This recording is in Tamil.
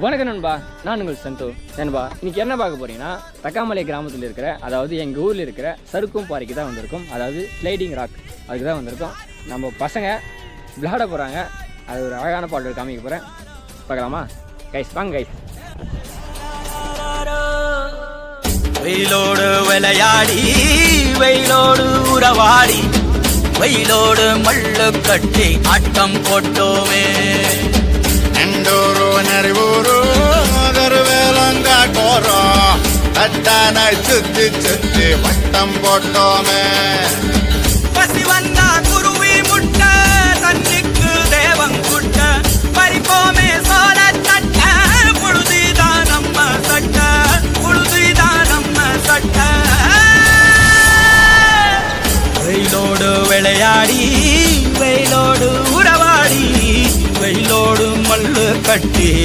வணக்கம் நண்பா. நான் உங்கள் சந்தோ. நண்பா இன்னைக்கு என்ன பார்க்க போறீங்கன்னா தக்காமலை கிராமத்தில் இருக்கிற அதாவது எங்கள் ஊரில் இருக்கிற சறுக்கும் பாறைக்கு தான் வந்திருக்கும். அதாவது ஸ்லைடிங் ராக் அதுக்கு தான் வந்திருக்கோம். நம்ம பசங்க விளாட போகிறாங்க அது ஒரு அழகான பாடல் காமிக்க போகிறேன் பார்க்கலாமா? கைஸ் வாங்க கைஸ் வெயிலோடு விளையாடி வெயிலோடு உறவாடி வெயிலோடு மல்லு கட்டி ஆட்டம் போட்டோமே. தட்டான சுத்தி சுத்தி வட்டம் போட்டோமே. பசி வந்தா குருவி முட்ட தண்ணிக்கு தேவம் குட்ட. பறிப்போமே சோழ தட்ட புழுதிதான் நம்ம சட்ட புழுதிதான் நம்ம சட்ட. வெயிலோடு விளையாடி வெயிலோடு உறவாடி வெயிலோடு மல்லு கட்டி.